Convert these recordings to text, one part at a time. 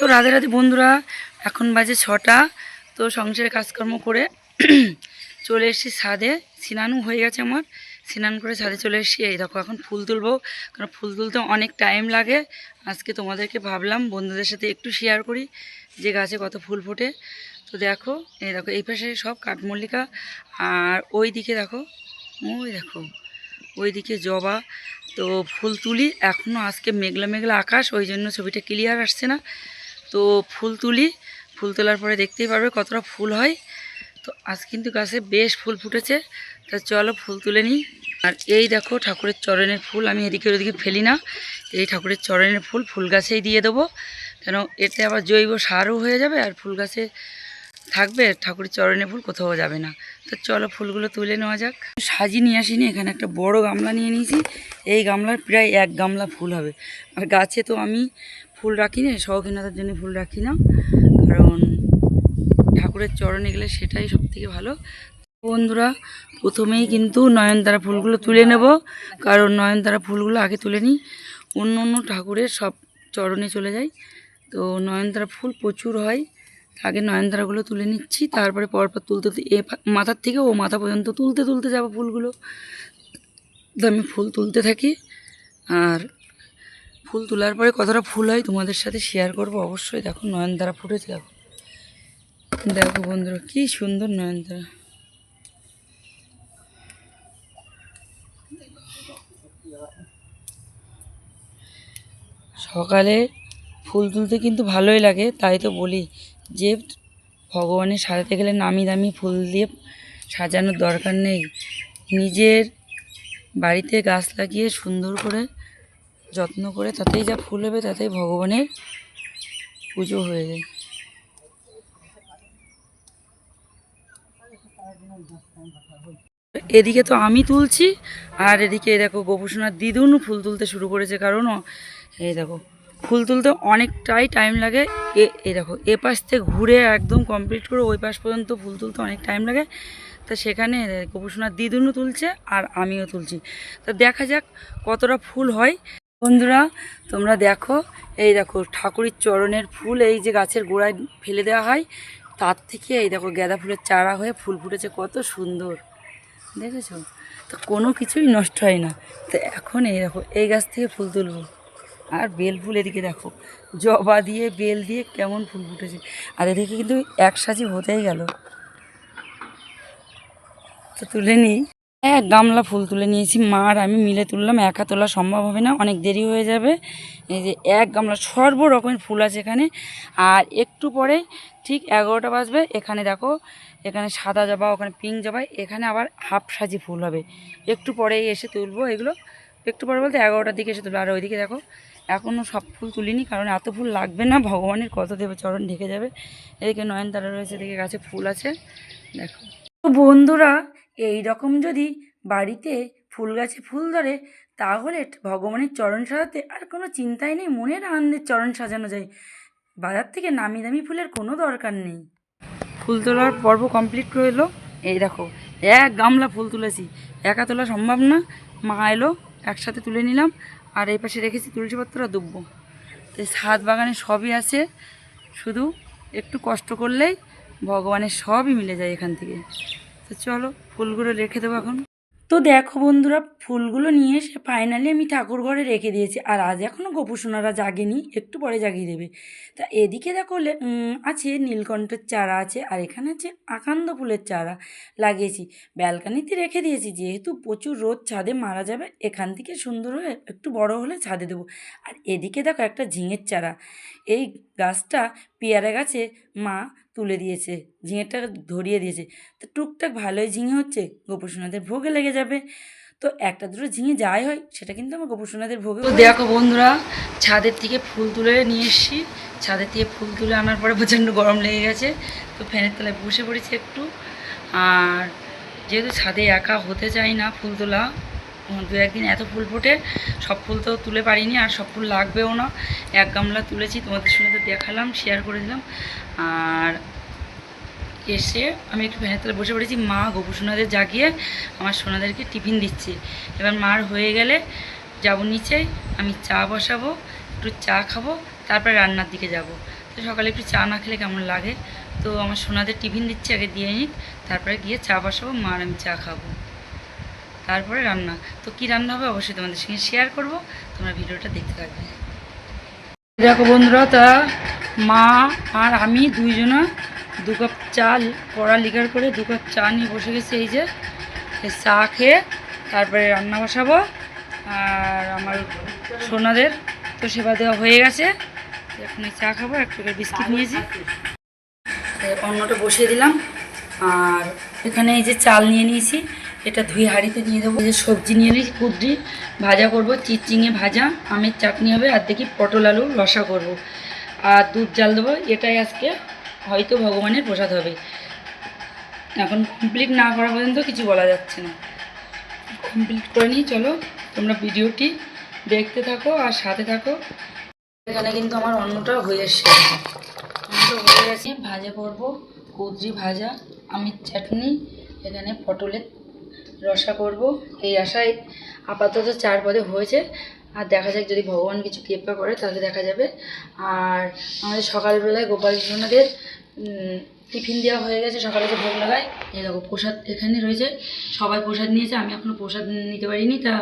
তো রাধে রাধে বন্ধুরা, এখন বাজে ছটা, তো সংসারের কাজকর্ম করে চলে এসেছি ছাদে। স্নানও হয়ে গেছে আমার। স্নান করে ছাদে চলে এসেছি। এই দেখো, এখন ফুল তুলবো, কারণ ফুল তুলতে অনেক টাইম লাগে। আজকে তোমাদেরকে ভাবলাম, বন্ধুদের সাথে একটু শেয়ার করি যে গাছে কত ফুল ফোটে। তো দেখো, এই দেখো, এই পাশে সব কাঠমল্লিকা, আর ওই দিকে দেখো, ওই দেখো ওই দিকে জবা। তো ফুল তুলি এখনও আজকে মেঘলা মেঘলা আকাশ, ওই জন্য ছবিটা ক্লিয়ার আসছে না। তো ফুল তুলি। ফুল তোলার পরে দেখতেই পারবে কতটা ফুল হয়। তো আজ কিন্তু গাছে বেশ ফুল ফুটেছে। তা চলো ফুল তুলে নিই। আর এই দেখো ঠাকুরের চরণের ফুল। আমি এদিকে ওদিকে ফেলি না। এই ঠাকুরের চরণের ফুল ফুল গাছেই দিয়ে দেবো। কেন এতে আবার জৈব সারও হয়ে যাবে আর ফুল গাছে থাকবে। ঠাকুরের চরণে ফুল কোথাও যাবে না। তো চলো ফুলগুলো তুলে নেওয়া যাক। সাজিয়ে নিয়ে আসিনি। এখানে একটা বড় গামলা নিয়ে নিয়েছি। এই গামলার প্রায় এক গামলা ফুল হবে। আর গাছে তো আমি ফুল রাখি না, শৌখিনতার জন্য ফুল রাখি না। কারণ ঠাকুরের চরণে গেলে সেটাই সব থেকে ভালো। বন্ধুরা, প্রথমেই কিন্তু নয়নতারা ফুলগুলো তুলে নেব। কারণ নয়নতারা ফুলগুলো আগে তুলে নিই। অন্য অন্য ঠাকুরের সব চরণে চলে যায় তো নয়নতারা ফুল প্রচুর হয়। আগে নয়নতারাগুলো তুলে নিচ্ছি। তারপরে পরপর তুলতে এ মাথার থেকে ও মাথা পর্যন্ত তুলতে তুলতে যাব ফুলগুলো। তো আমি ফুল তুলতে থাকি। আর ফুল তোলার পরে কতটা ফুল হয় তোমাদের সাথে শেয়ার করব? অবশ্যই দেখো, নয়নতারা ফুটেছে, দেখো। দেখো বন্ধুরা, কি সুন্দর নয়নতারা। সকালে ফুল তুলতে কিন্তু ভালোই লাগে, তাই তো বলি। যে ভগবানের সাজাতে গেলে নামি দামি ফুল দিয়ে সাজানোর দরকার নেই। নিজের বাড়িতে গাছ লাগিয়ে সুন্দর করে যত্ন করে তাতেই যা ফুল হবে তাতেই ভগবানের পুজো হয়ে যায়। এদিকে তো আমি তুলছি, আর এদিকে দেখো গোপুসোনার দিদুন ফুল তুলতে শুরু করেছে, কারণ এই দেখো, ফুল তুলতে অনেকটাই টাইম লাগে। এ, এই দেখো এ পাশ থেকে ঘুরে একদম কমপ্লিট করে ওই পাশ পর্যন্ত ফুল তুলতে অনেক টাইম লাগে। তা সেখানে গোপুসোনার দিদুনও তুলছে আর আমিও তুলছি। তা দেখা যাক কতটা ফুল হয়। বন্ধুরা, তোমরা দেখো, এই দেখো, ঠাকুরের চরণের ফুল, এই যে গাছের গোড়ায় ফেলে দেওয়া হয়, তার থেকে এই দেখো গাঁদা ফুলের চারা হয়ে ফুল ফুটেছে, কত সুন্দর। দেখেছ? তো কোনো কিছুই নষ্ট হয় না। তো এখন এই দেখো, এই গাছ থেকে ফুল তুলবো। আর বেল ফুল এদিকে দেখো, জবা দিয়ে, বেল দিয়ে কেমন ফুল ফুটেছে। আর এদিকে কিন্তু এক সাজি হতেই গেল। তো তুলে নিই। এক গামলা ফুল তুলে নিয়েছি। মা আর আমি মিলে তুললাম, একা তোলা সম্ভব হবে না, অনেক দেরি হয়ে যাবে। এই যে এক গামলা সর্ব রকমের ফুল আছে এখানে। আর একটু পরে ঠিক এগারোটা বাজবে, এখানে দেখো, এখানে সাদা জবা, ওখানে পিঙ্ক জবা, এখানে আবার হাফ সাজি ফুল হবে। একটু পরেই এসে তুলবো এগুলো। একটু পরে বলতে এগারোটার দিকে এসে তুলবো। আর ওইদিকে দেখো এখনও সব ফুল তুলিনি, কারণ এত ফুল লাগবে না, ভগবানের কত দেবে চরণ ঢেকে যাবে। এদিকে নয়নতারা রয়েছে, এদিকে গাছে ফুল আছে। দেখো। তো বন্ধুরা এই রকম যদি বাড়িতে ফুল গাছে ফুল ধরে, তাহলে ভগবানের চরণ সাজাতে আর কোনো চিন্তাই নেই মনের আনন্দের চরণ সাজানো যায়। বাজার থেকে নামি দামি ফুলের কোনো দরকার নেই। ফুল তোলার পর্ব কমপ্লিট রইল এই দেখো, এক গামলা ফুল তুলেছি। একা তোলা সম্ভব না। মা এলো, একসাথে তুলে নিলাম আর এই পাশে রেখেছি তুলসীপত্র দুব্ব। তো ছাদ বাগানে সবই আছে। শুধু একটু কষ্ট করলেই ভগবানের সবই মিলে যায় এখান থেকে। তো চলো, ফুলগুলো রেখে দেবো এখন। তো দেখো বন্ধুরা, ফুলগুলো নিয়ে এসে ফাইনালি আমি ঠাকুর ঘরে রেখে দিয়েছি। আর আজ এখনও গোপুসোনারা জাগেনি, একটু পরে জাগিয়ে দেবে। তা এদিকে দেখো আছে নীলকণ্ঠের চারা আছে, আর এখানে আছে আকান্দ ফুলের চারা লাগিয়েছি। ব্যালকানিতে রেখে দিয়েছি, যেহেতু প্রচুর রোদ, ছাদে মারা যাবে, এখান থেকে সুন্দর হয়ে একটু বড় হলে ছাদে দেবো। আর এদিকে দেখো একটা ঝিঙের চারা। এই গাছটা পেয়ারা গাছে মা তুলে দিয়েছে ঝিঙেটা ধরিয়ে দিয়েছে। তো টুকটাক ভালোই ঝিঙে হচ্ছে, গোপুসোনাদের ভোগে লেগে যাবে। তো একটা দুটো ঝিঙে যাই হয়, সেটা কিন্তু আমার গোপুসোনাদের ভোগে দেখো বন্ধুরা, ছাদের থেকে ফুল তুলে নিয়ে এসেছি। ছাদের থেকে ফুল তুলে আনার পরে প্রচণ্ড গরম লেগে গেছে। তো ফ্যানের তলায় বসে পড়েছি একটু। আর যেহেতু ছাদে একা হতে চাই না ফুল তোলা দু একদিন এত ফুল ফোটে, সব ফুল তো তুলে পারিনি আর সব ফুল লাগবেও না। এক গামলা তুলেছি, তোমাদের সঙ্গে তো দেখালাম শেয়ার করে দিলাম। আর এসে আমি একটু ফ্যানের তলায় বসে পড়েছি, মা গোপু সোনাদের জাগিয়ে আমার সোনাদেরকে টিফিন দিচ্ছে। এবার মার হয়ে গেলে যাব নিচে, আমি চা বসাবো, একটু চা খাব, তারপরে রান্নার দিকে যাব। তো সকালে একটু চা না খেলে কেমন লাগে? তো আমার সোনাদের টিফিন দিচ্ছি, আগে দিয়ে নিক, তারপরে গিয়ে চা বসাবো, মার আমি চা খাব। তারপরে রান্না। তো কি রান্না হবে অবশ্যই তোমাদের সঙ্গে শেয়ার করব। তোমরা ভিডিওটা দেখতে থাকবে। দেখো বন্ধুরা, তা মা আর আমি দুইজনা দু কাপ চাল পড়া লিকার করে দু কাপ চা নিয়ে বসে গেছি এই যে। চা খেয়ে তারপরে রান্না বসাবো। আর আমার সোনাদের তো সেবা দেওয়া হয়ে গেছে। এখন চা খাব, এক প্যাকেট বিস্কিট নিয়েছি অন্যটা বসিয়ে দিলাম। আর এখানে এই যে চাল নিয়ে নিয়েছি। এটা ধুয়ে হাঁড়িতে দিয়ে দেবো। যে সবজি নিয়ে নিয়েছি কুদ্রি ভাজা করব, চিচিঙে ভাজা, আমের চাটনি হবে, আর দেখি পটল আলু রসা করব। আর দুধ জাল দেবো, এটাই আজকে হয়তো ভগবানের প্রসাদ হবে। এখন কমপ্লিট না করা পর্যন্ত কিছু বলা যাচ্ছে না। কমপ্লিট করে নিই, চলো তোমরা ভিডিওটি দেখতে থাকো আর সাথে থাকো। এখানে কিন্তু আমার অন্নটা হয়ে এসছে। অন্নটা হয়ে গেছে, ভাজা করব, কুদ্রি ভাজা, আমের চাটনি, এখানে পটলের রসা করব। এই আশায় আপাতত চার পদে হয়েছে। আর দেখা যাক যদি ভগবান কিছু কৃপা করে, তাহলে দেখা যাবে। আর আমাদের সকালবেলায় গোপাল টিফিন দেওয়া হয়ে গেছে সকালে যে ভোগ লাগায়। এই দেখো, প্রসাদ এখানে রয়েছে। সবাই প্রসাদ নিয়েছে, আমি এখনও প্রসাদ নিতে পারিনি, তা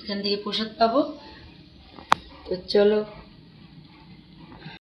এখান থেকে প্রসাদ পাবো। তো চলো।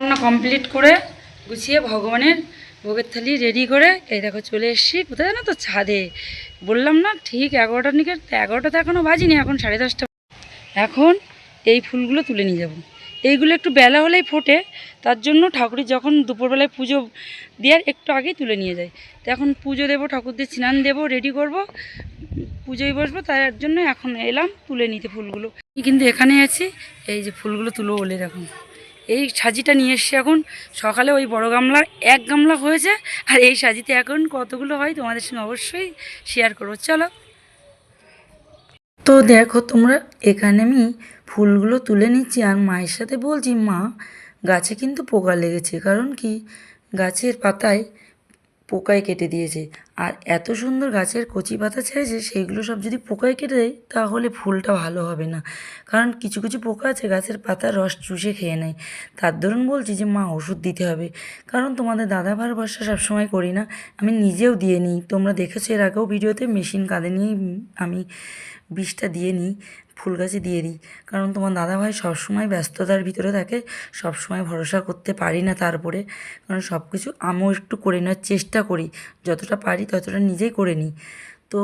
রান্না কমপ্লিট করে গুছিয়ে ভগবানের ভোগের থালি রেডি করে, এই দেখো চলে এসেছি। কোথায় জানো তো? ছাদে। বললাম না, ঠিক এগারোটার নিকে এগারোটা তো এখনও বাজিনি, এখন সাড়ে দশটা এখন এই ফুলগুলো তুলে নিয়ে যাব। এইগুলো একটু বেলা হলেই ফোটে, তার জন্য ঠাকুরের যখন দুপুরবেলায় পুজো দেওয়ার একটু আগেই তুলে নিয়ে যায়। তো এখন পুজো দেবো, ঠাকুরদের স্নান দেবো রেডি করব, পুজোয় বসবো, তার জন্য এখন এলাম তুলে নিতে ফুলগুলো। কিন্তু এখানে আছি, এই যে ফুলগুলো তুলো বলে দেখুন। এই সাজিটা নিয়ে এসছি এখন। সকালে ওই বড় গামলার এক গামলা হয়েছে, আর এই সাজিতে এখন কতগুলো হয় তোমাদের সঙ্গে অবশ্যই শেয়ার করব। চলো। তো দেখো তোমরা, এখানে আমি ফুলগুলো তুলে নিচ্ছি, আর মায়ের সাথে বলছি, মা, গাছে কিন্তু পোকা লেগেছে। কারণ কি? গাছের পাতায় পোকায় কেটে দিয়েছে। আর এত সুন্দর গাছের কচি পাতা ছেড়েছে সেইগুলো সব যদি পোকায় কেটে দেয়, তাহলে ফুলটা ভালো হবে না। কারণ কিছু কিছু পোকা আছে, গাছের পাতার রস চুষে খেয়ে নেয়। তার দরুন বলছি যে, মা, ওষুধ দিতে হবে। কারণ তোমাদের দাদা ভার ভরসা সবসময় করি না। আমি নিজেও দিয়ে নিই। তোমরা দেখেছ এর আগেও ভিডিওতে মেশিন কাঁধে নিয়েই আমি বিষটা দিয়ে নিই। ফুল গাছে দিয়ে দিই। কারণ তোমার দাদাভাই সবসময় ব্যস্ততার ভিতরে থাকে, সবসময় ভরসা করতে পারি না তার উপরে কারণ সব কিছু আমিও একটু করে নেওয়ার চেষ্টা করি, যতটা পারি ততটা নিজেই করে নিই। তো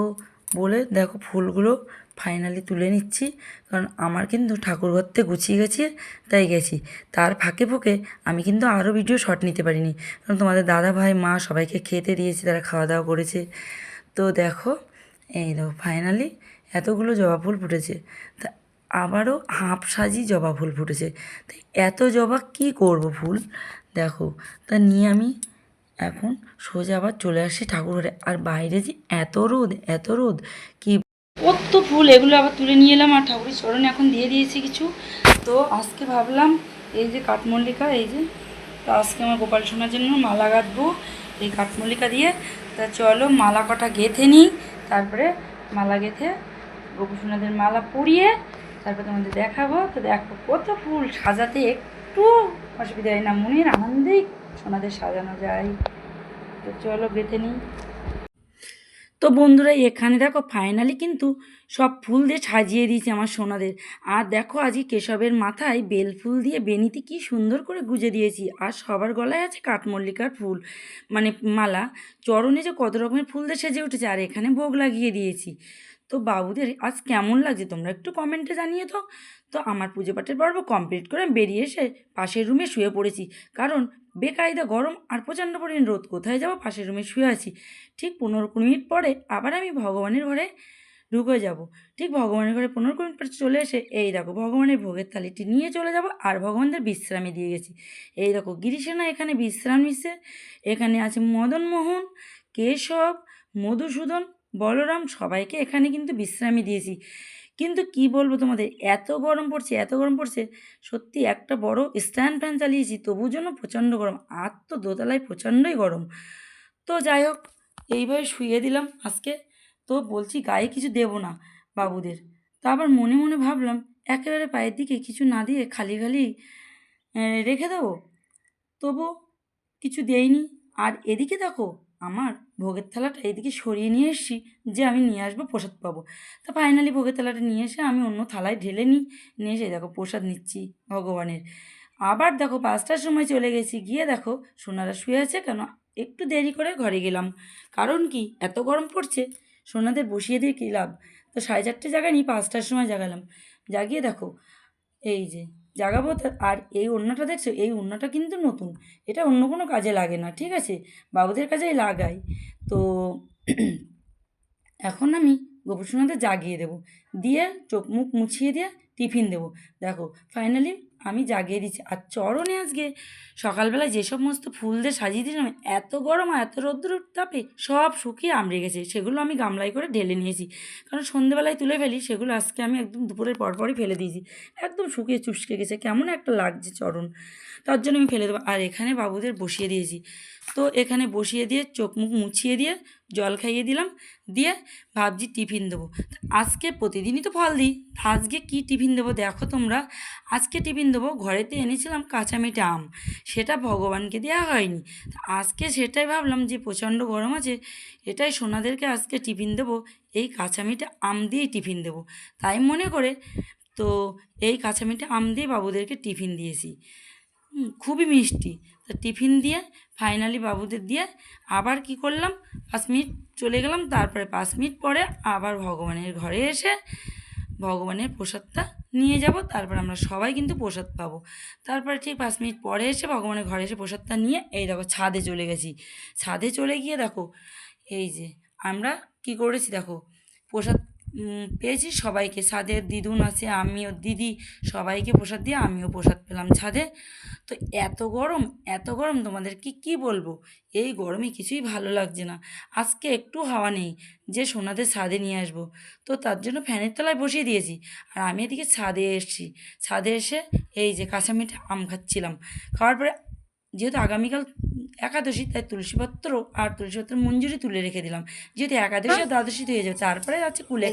বলে দেখো ফুলগুলো ফাইনালি তুলে নিচ্ছি, কারণ আমার কিন্তু ঠাকুর ঘরতে গুছিয়ে গেছে তাই গেছি। তার ফাঁকে ফুঁকে আমি কিন্তু আরও ভিডিও শট নিতে পারিনি, কারণ তোমাদের দাদা ভাই মা সবাইকে খেতে দিয়েছি, তারা খাওয়া দাওয়া করেছে। তো দেখো, এই দেখো ফাইনালি এতগুলো জবা ফুল ফুটেছে। তা আবারও হাঁপ সাজি জবা ফুল ফুটেছে। তাই এত জবা কি করব ফুল? দেখো, তা নিয়ে আমি এখন সোজা আবার চলে আসি ঠাকুর ঘরে। আর বাইরে যে এত রোদ এত রোদ, কি কত ফুল, এগুলো আবার তুলে নিয়ে এলাম আর ঠাকুরের চরণে এখন দিয়ে দিয়েছি কিছু। তো আজকে ভাবলাম এই যে কাঠমল্লিকা, এই যে, তো আজকে আমার গোপাল সোনার জন্য মালা গাঁথবো এই কাঠমল্লিকা দিয়ে। তা চলো মালা কটা গেঁথে নিই, তারপরে মালা গেঁথে গোপু সোনাদের মালা পরিয়ে তারপর তোমাদের দেখাবো। তো দেখো কত ফুল সাজাতে একটু অসুবিধা হয় না, মনের আনন্দেই সোনাদের সাজানো যায়। তো চলো গেঁথে নিই। তো বন্ধুরা, এখানে দেখো ফাইনালি কিন্তু সব ফুল দিয়ে সাজিয়ে দিয়েছে আমার সোনাদের। আর দেখো আজকে কেশবের মাথায় বেল ফুল দিয়ে বেনিতে কি সুন্দর করে গুজে দিয়েছি। আর সবার গলায় আছে কাঠমল্লিকার ফুল মানে মালা। চরণে যে কত রকমের ফুল দিয়ে সেজে উঠেছে, আর এখানে ভোগ লাগিয়ে দিয়েছি। তো বাবুদের আজ কেমন লাগছে তোমরা একটু কমেন্টে জানিয়ে তো তো আমার পুজো পাঠের পর্ব কমপ্লিট করে বেরিয়ে এসে পাশের রুমে শুয়ে পড়েছি। কারণ বেকায়দা গরম আর প্রচণ্ড পরিমাণ রোদ, কোথায় যাব? পাশের রুমে শুয়ে আছি। ঠিক পনেরো কুড়ি মিনিট পরে আবার আমি ভগবানের ঘরে ঢুকে যাব। ঠিক ভগবানের ঘরে পনেরো কুড়ি মিনিট পরে চলে এসে, এই দেখো ভগবানের ভোগের থালিটি নিয়ে চলে যাব আর ভগবানদের বিশ্রামে দিয়ে গেছি। এই দেখো গিরিসেনা এখানে বিশ্রাম নিচ্ছে। এখানে আছে মদনমোহন, কেশব, মধুসূদন বলরাম, সবাইকে এখানে কিন্তু বিশ্রামই দিয়েছি। কিন্তু কি বলব তোমাদের? এত গরম পড়ছে, এত গরম পড়ছে, সত্যি একটা বড় স্ট্যান্ড ফ্যান চালিয়েছি তবু যেন প্রচণ্ড গরম, আর তো দোতলায় প্রচণ্ডই গরম। তো যাই হোক এইভাবে শুয়ে দিলাম আজকে। তো বলছি গায়ে কিছু দেবো না বাবুদের। তা আবার মনে মনে ভাবলাম, একেবারে পায়ের দিকে কিছু না দিয়ে খালি খালি রেখে দেবো। তবু কিছু দেয়নি আর এদিকে দেখো আমার ভোগের থালাটা এদিকে সরিয়ে নিয়ে এসেছি যে আমি নিয়ে আসব প্রসাদ পাবো। তা ফাইনালি ভোগের থালাটা নিয়ে এসে আমি অন্য থালায় ঢেলে নিই, নিয়ে এসে দেখো প্রসাদ নিচ্ছি ভগবানের। আবার দেখো পাঁচটার সময় চলে গেছি, গিয়ে দেখো সোনারা শুয়ে আছে কেন একটু দেরি করে ঘরে গেলাম। কারণ কি? এত গরম পড়ছে, সোনাদের বসিয়ে দিয়ে কী লাভ? তো সাড়ে চারটে জাগানি পাঁচটার সময় জাগালাম। জাগিয়ে দেখো, এই যে জাগাবো তা- আর এই ওড়নাটা দেখছ? এই ওড়নাটা কিন্তু নতুন। এটা অন্য কোনো কাজে লাগে না, ঠিক আছে? বাবুদের কাজেই লাগাই। তো এখন আমি গোপসোনাদের জাগিয়ে দেবো। দিয়ে চোখ মুখ মুছিয়ে দিয়ে টিফিন দেবো। দেখো ফাইনালি আমি জাগিয়ে দিচ্ছি। আর চরণে আজকে সকালবেলায় যে সমস্ত ফুল দিয়ে সাজিয়ে দিয়েছিলাম এত গরম আর এত রৌদ্র তাপে সব শুকিয়ে আমড়ে গেছে। সেগুলো আমি গামলায় করে ঢেলে নিয়েছি। কারণ সন্ধেবেলায় তুলে ফেলি, সেগুলো আজকে আমি একদম দুপুরের পরপরই ফেলে দিয়েছি। একদম শুকিয়ে চুষকে গেছে। কেমন একটা লাগছে চরণ। তার জন্য আমি ফেলে দেবো। আর এখানে বাবুদের বসিয়ে দিয়েছি। তো এখানে বসিয়ে দিয়ে চোখ মুখ মুছিয়ে দিয়ে জল খাইয়ে দিলাম, দিয়ে ভাবছি টিফিন দেবো। আজকে প্রতিদিনই তো ফল দিই, আজকে কি টিফিন দেবো দেখো তোমরা। আজকে টিফিন দেবো, ঘরেতে এনেছিলাম কাঁচা মিঠা আম, সেটা ভগবানকে দেওয়া হয়নি। আজকে সেটাই ভাবলাম যে প্রচণ্ড গরম আছে, এটাই সোনাদেরকে আজকে টিফিন দেবো, এই কাঁচা মিঠা আম দিয়েই টিফিন দেবো। তাই মনে করে তো এই কাঁচা মিঠা আম দিয়ে বাবুদেরকে টিফিন দিয়েছি। খুবই মিষ্টি। তা টিফিন দিয়ে ফাইনালি বাবুদের দিয়ে আবার কি করলাম? পাঁচ মিনিট চলে গেলাম, তারপরে পাঁচ মিনিট পরে আবার ভগবানের ঘরে এসে ভগবানের প্রসাদটা নিয়ে যাব, তারপর আমরা সবাই কিন্তু প্রসাদ পাবো। তারপরে ঠিক পাঁচ মিনিট পরে এসে ভগবানের ঘরে এসে প্রসাদটা নিয়ে এই দেখো ছাদে চলে গেছি। ছাদে চলে গিয়ে দেখো, এই যে আমরা কি করেছি দেখো, প্রসাদ পেয়েছি, সবাইকে। ছাদের দিদুন আছে, আমিও দিদি, সবাইকে প্রসাদ দিয়ে আমিও প্রসাদ পেলাম ছাদে। তো এত গরম এত গরম তোমাদের কি কি বলব? এই গরমে কিছুই ভালো লাগছে না। আজকে একটু হাওয়া নেই, যে সোনাদের ছাদে নিয়ে আসব। তো তার জন্য ফ্যানের তলায় বসিয়ে দিয়েছি, আর আমি এদিকে ছাদে এসেছি। ছাদে এসে এই যে কাঁচা মিঠা আম খাচ্ছিলাম। খাওয়ার পরে যেহেতু আগামীকাল একাদশী তাই তুলসীপত্র আর তুলসীপত্র মঞ্জুরি তুলে রেখে দিলাম। যেহেতু একাদশী আর দ্বাদশী হয়ে যাবে তারপরে আছে কুলে।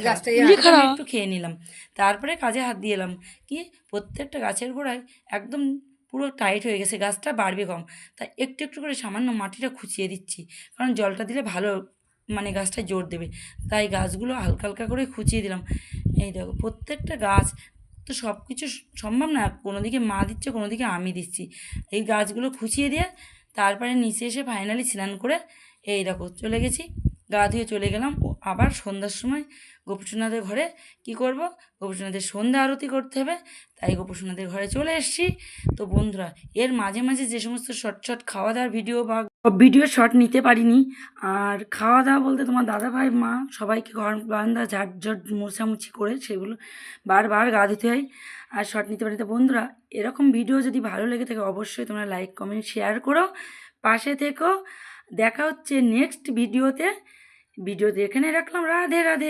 একটু খেয়ে নিলাম। তারপরে কাজে হাত দিয়ে এলাম কি প্রত্যেকটা গাছের গোড়ায় একদম পুরো টাইট হয়ে গেছে গাছটা বাড়বে কম। তাই একটু একটু করে সামান্য মাটিটা খুঁচিয়ে দিচ্ছি কারণ জলটা দিলে ভালো মানে গাছটা জোর দেবে। তাই গাছগুলো হালকা হালকা করে খুঁচিয়ে দিলাম। এই দেখো প্রত্যেকটা গাছ তো সব কিছু সম্ভব না। কোনো দিকে মা দিচ্ছে কোনো দিকে আমি দিচ্ছি। এই গাছগুলো খুঁচিয়ে দিয়ে তারপরে নিচে এসে ফাইনালি স্নান করে এই দেখো চলে গেছি। গা ধুয়ে চলে গেলাম। আবার সন্ধ্যার সময় গোপসোনাদের ঘরে কি করব? গোপসোনাদের সন্ধ্যা আরতি করতে হবে, তাই গোপসোনাদের ঘরে চলে এসেছি। তো বন্ধুরা, এর মাঝে মাঝে যে সমস্ত শর্ট শর্ট খাওয়া দাওয়ার ভিডিও বা ভিডিও শর্ট নিতে পারিনি, আর খাওয়া দাওয়া বলতে তোমার দাদা ভাই, মা সবাইকে ঘর বারান্দা, ঝাট ঝট মোছামুছি করে সেগুলো বারবার গা ধুতে হয় আর শর্ট নিতে পারি। তো বন্ধুরা, এরকম ভিডিও যদি ভালো লেগে থাকে অবশ্যই তোমরা লাইক কমেন্ট শেয়ার করো। পাশে থেকো। দেখা হচ্ছে নেক্সট ভিডিওতে ভিডিওতে এখানে রাখলাম। রাধে রাধে।